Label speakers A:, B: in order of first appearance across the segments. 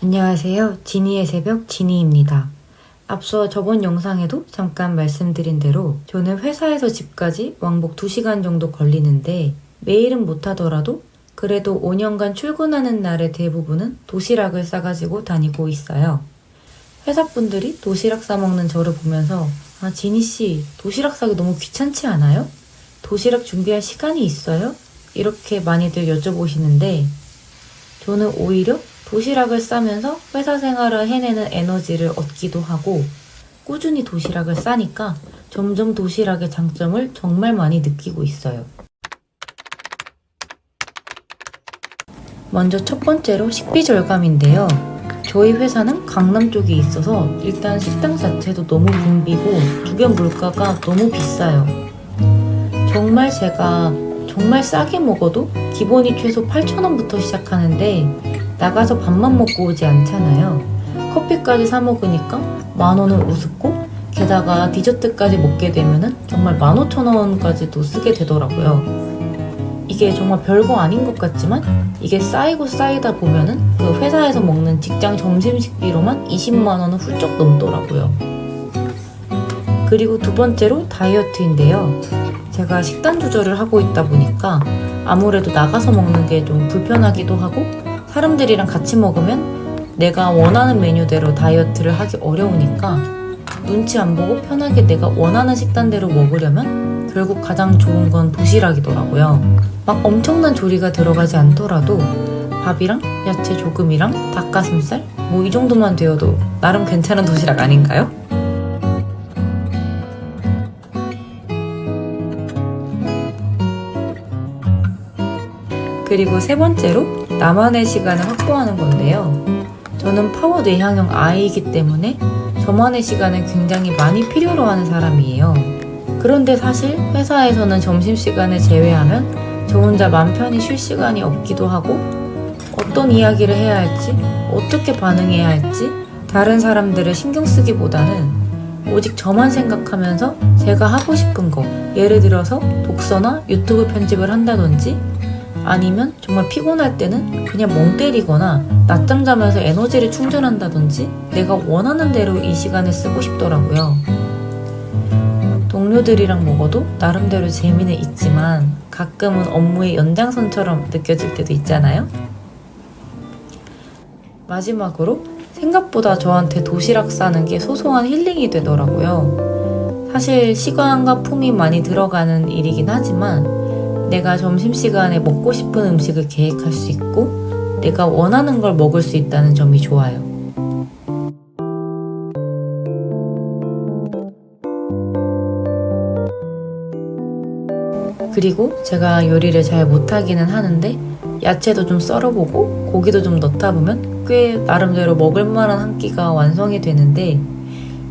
A: 안녕하세요. 지니의 새벽 지니입니다. 앞서 저번 영상에도 잠깐 말씀드린 대로 저는 회사에서 집까지 왕복 2시간 정도 걸리는데 매일은 못하더라도 그래도 5년간 출근하는 날의 대부분은 도시락을 싸가지고 다니고 있어요. 회사분들이 도시락 싸먹는 저를 보면서 아, 지니씨, 도시락 싸기 너무 귀찮지 않아요? 도시락 준비할 시간이 있어요? 이렇게 많이들 여쭤보시는데 저는 오히려 도시락을 싸면서 회사 생활을 해내는 에너지를 얻기도 하고 꾸준히 도시락을 싸니까 점점 도시락의 장점을 정말 많이 느끼고 있어요. 먼저 첫 번째로 식비 절감인데요. 저희 회사는 강남 쪽에 있어서 일단 식당 자체도 너무 붐비고 주변 물가가 너무 비싸요. 정말 제가 정말 싸게 먹어도 기본이 최소 8,000원부터 시작하는데 나가서 밥만 먹고 오지 않잖아요. 커피까지 사 먹으니까 만 원은 우습고 게다가 디저트까지 먹게 되면은 정말 15,000원까지도 쓰게 되더라고요. 이게 정말 별거 아닌 것 같지만 이게 쌓이고 쌓이다 보면은 그 회사에서 먹는 직장 점심 식비로만 20만 원은 훌쩍 넘더라고요. 그리고 두 번째로 다이어트인데요. 제가 식단 조절을 하고 있다 보니까 아무래도 나가서 먹는 게 좀 불편하기도 하고 사람들이랑 같이 먹으면 내가 원하는 메뉴대로 다이어트를 하기 어려우니까 눈치 안 보고 편하게 내가 원하는 식단대로 먹으려면 결국 가장 좋은 건 도시락이더라고요. 막 엄청난 조리가 들어가지 않더라도 밥이랑 야채 조금이랑 닭가슴살 뭐 이 정도만 되어도 나름 괜찮은 도시락 아닌가요? 그리고 세 번째로 나만의 시간을 확보하는 건데요. 저는 파워 내향형 아이이기 때문에 저만의 시간을 굉장히 많이 필요로 하는 사람이에요. 그런데 사실 회사에서는 점심시간을 제외하면 저 혼자 맘 편히 쉴 시간이 없기도 하고 어떤 이야기를 해야 할지 어떻게 반응해야 할지 다른 사람들을 신경 쓰기보다는 오직 저만 생각하면서 제가 하고 싶은 거 예를 들어서 독서나 유튜브 편집을 한다든지 아니면 정말 피곤할 때는 그냥 멍 때리거나 낮잠 자면서 에너지를 충전한다든지 내가 원하는 대로 이 시간을 쓰고 싶더라고요. 동료들이랑 먹어도 나름대로 재미는 있지만 가끔은 업무의 연장선처럼 느껴질 때도 있잖아요. 마지막으로 생각보다 저한테 도시락 싸는 게 소소한 힐링이 되더라고요. 사실 시간과 품이 많이 들어가는 일이긴 하지만 내가 점심시간에 먹고 싶은 음식을 계획할 수 있고 내가 원하는 걸 먹을 수 있다는 점이 좋아요. 그리고 제가 요리를 잘 못하기는 하는데 야채도 좀 썰어보고 고기도 좀 넣다 보면 꽤 나름대로 먹을 만한 한 끼가 완성이 되는데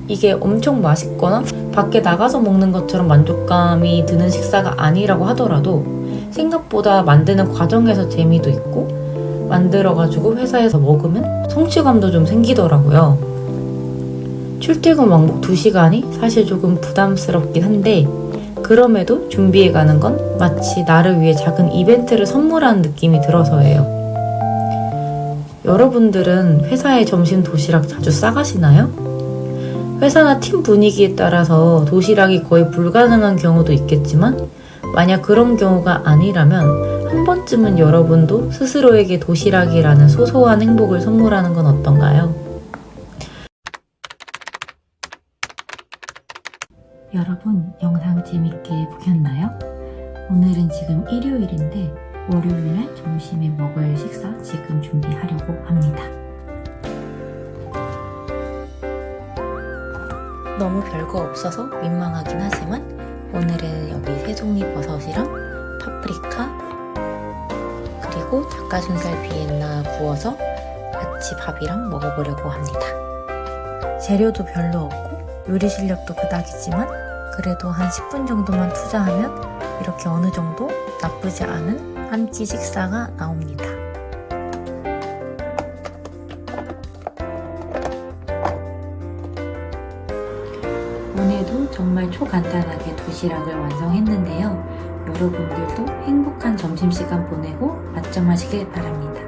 A: 이게 엄청 맛있거나 밖에 나가서 먹는 것처럼 만족감이 드는 식사가 아니라고 하더라도 생각보다 만드는 과정에서 재미도 있고 만들어가지고 회사에서 먹으면 성취감도 좀 생기더라고요. 출퇴근 왕복 2시간이 사실 조금 부담스럽긴 한데 그럼에도 준비해가는 건 마치 나를 위해 작은 이벤트를 선물하는 느낌이 들어서예요. 여러분들은 회사에 점심 도시락 자주 싸가시나요? 회사나 팀 분위기에 따라서 도시락이 거의 불가능한 경우도 있겠지만 만약 그런 경우가 아니라면 한 번쯤은 여러분도 스스로에게 도시락이라는 소소한 행복을 선물하는 건 어떤가요? 여러분 영상 재밌게 보셨나요? 오늘은 지금 일요일인데 월요일날 점심에 먹을 식사 지금 준비하려고 합니다. 너무 별거 없어서 민망하긴 하지만 오늘은 여기 새송이 버섯이랑 파프리카 그리고 닭가슴살 비엔나 구워서 같이 밥이랑 먹어보려고 합니다. 재료도 별로 없고 요리 실력도 그닥이지만 그래도 한 10분 정도만 투자하면 이렇게 어느 정도 나쁘지 않은 한 끼 식사가 나옵니다. 정말 초간단하게 도시락을 완성했는데요. 여러분들도 행복한 점심시간 보내고 맛점하시길 바랍니다.